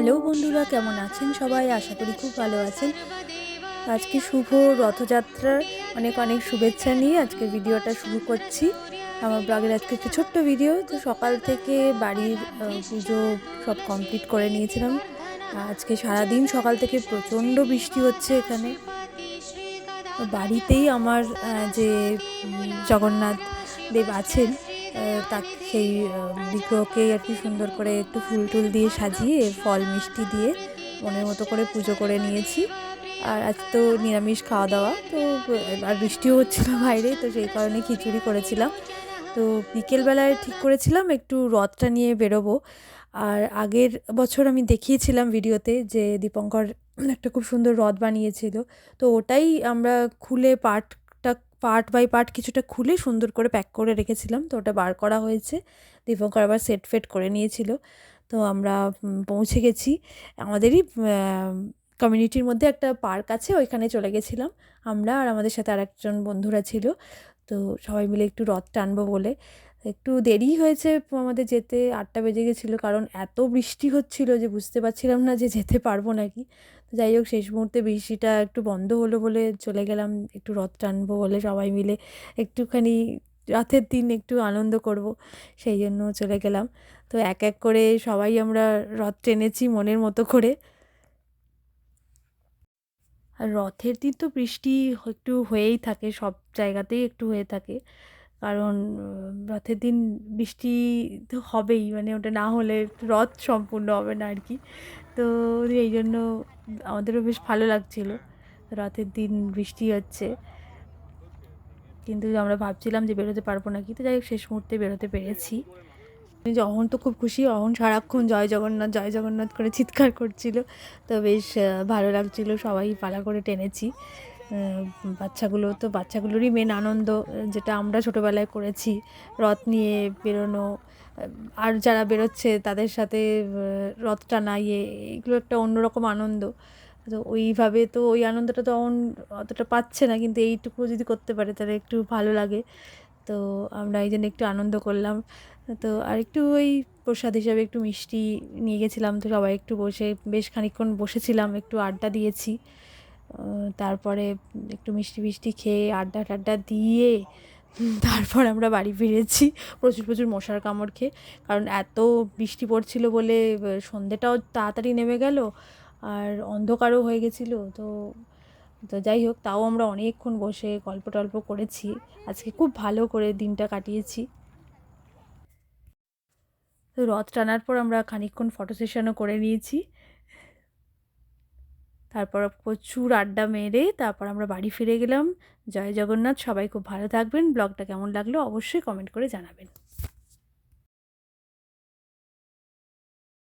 Hello বন্ধুরা, কেমন আছেন সবাই? আশা করি খুব ভালো আছেন। আজকে শুভ রথযাত্রার অনেক অনেক শুভেচ্ছা নিয়ে আজকে ভিডিওটা শুরু করছি। আমার ব্লগের আজকে একটা ছোট্ট ভিডিও, তো সকাল থেকে বাড়ির পুজো সব কমপ্লিট করে নিয়েছিলাম। আজকে সারাদিন সকাল থেকে প্রচণ্ড বৃষ্টি হচ্ছে এখানে। বাড়িতেই আমার যে জগন্নাথ দেব আছেন তা সেই বিগ্রহকে আর কি সুন্দর করে একটু ফুল টুল দিয়ে সাজিয়ে, ফল মিষ্টি দিয়ে মনের মতো করে পুজো করে নিয়েছি। আর আজ তো নিরামিষ খাওয়া দাওয়া তো, আর বৃষ্টিও হচ্ছিল বাইরে, তো সেই কারণে খিচুড়ি করেছিলাম। তো বিকেলবেলায় ঠিক করেছিলাম, একটু রথটা নিয়ে বেরোবো। আর আগের বছর আমি দেখিয়েছিলাম ভিডিওতে যে দীপঙ্কর একটা খুব সুন্দর রথ বানিয়েছিল, তো ওটাই আমরা খুলে পার্টটা পার্ট বাই পার্ট কিছুটা খুলে সুন্দর করে প্যাক করে রেখেছিলাম। তো ওটা বার করা হয়েছে। দীপঙ্কর আবার সেট ফেট করে নিয়েছিল। তো আমরা পৌঁছে গেছি। আমাদেরই কমিউনিটির মধ্যে একটা পার্ক আছে, ওইখানে চলে গেছিলাম আমরা আর আমাদের সাথে আর একজন বন্ধুরা ছিল। তো সবাই মিলে একটু রথ টানবো বলে একটু দেরি হয়েছে আমাদের যেতে, আটটা বেজে গেছিল, কারণ এত বৃষ্টি হচ্ছিল যে বুঝতে পারছিলাম না যে যেতে পারব নাকি। তো যাই হোক, শেষ মুহূর্তে বৃষ্টিটা একটু বন্ধ হলো বলে চলে গেলাম, একটু রথ টানবো বলে সবাই মিলে একটুখানি রাতের দিন একটু আনন্দ করব, সেই জন্য চলে গেলাম। তো এক এক করে সবাই আমরা রথ টেনেছি মনের মতো করে। আর রথের দিন তো বৃষ্টি একটু হয়েই থাকে, সব জায়গাতেই একটু হয়ে থাকে। কারণ রথের দিন বৃষ্টি তো হবেই মানে ওটা না হলে রথ সম্পূর্ণ হবে না আর কি। তো এই জন্য আমাদেরও বেশ ভালো লাগছিল রথের দিন বৃষ্টি হচ্ছে। কিন্তু আমরা ভাবছিলাম যে বেরোতে পারব নাকি, তো যাই হোক শেষ মুহূর্তে বেরোতে পেরেছি। যে অহন তো খুব খুশি, অহন সারাক্ষণ জয় জগন্নাথ জয় জগন্নাথ করে চিৎকার করছিল। তো বেশ ভালো লাগছিল, সবাই পালা করে টেনেছি। বাচ্চাগুলো তো বাচ্চাগুলোরই মেন আনন্দ, যেটা আমরা ছোটোবেলায় করেছি, রথ নিয়ে বেরোনো আর যারা বেরোচ্ছে তাদের সাথে রথ টানা ইয়ে এগুলো একটা অন্যরকম আনন্দ। তো ওইভাবে তো ওই আনন্দটা তো অতটা পাচ্ছে না, কিন্তু এইটুকু যদি করতে পারে তাহলে একটু ভালো লাগে। তো আমরা এই জন্য একটু আনন্দ করলাম। তো আর একটু ওই প্রসাদ হিসাবে একটু মিষ্টি নিয়ে গেছিলাম, তো সবাই একটু বসে, বেশ খানিকক্ষণ বসেছিলাম, একটু আড্ডা দিয়েছি। তারপরে একটু মিষ্টি মিষ্টি খেয়ে আড্ডা টাড্ডা দিয়ে তারপর আমরা বাড়ি ফিরেছি। প্রচুর প্রচুর মশার কামড় খেয়ে। কারণ এত বৃষ্টি পড়ছিল বলে সন্ধেটাও তাড়াতাড়ি নেমে গেল আর অন্ধকারও হয়ে গেছিল। তো তো যাই হোক, তাও আমরা অনেকক্ষণ বসে গল্প টল্প করেছি। আজকে খুব ভালো করে দিনটা কাটিয়েছি। তো রথ টানার পর আমরা খানিকক্ষণ ফটো সেশনও করে নিয়েছি। তারপর প্রচুর আড্ডা মেরে তারপর আমরা বাড়ি ফিরে গেলাম। জয় জগন্নাথ, সবাই খুব ভালো থাকবেন। ব্লগটা কেমন লাগল অবশ্যই কমেন্ট করে জানাবেন।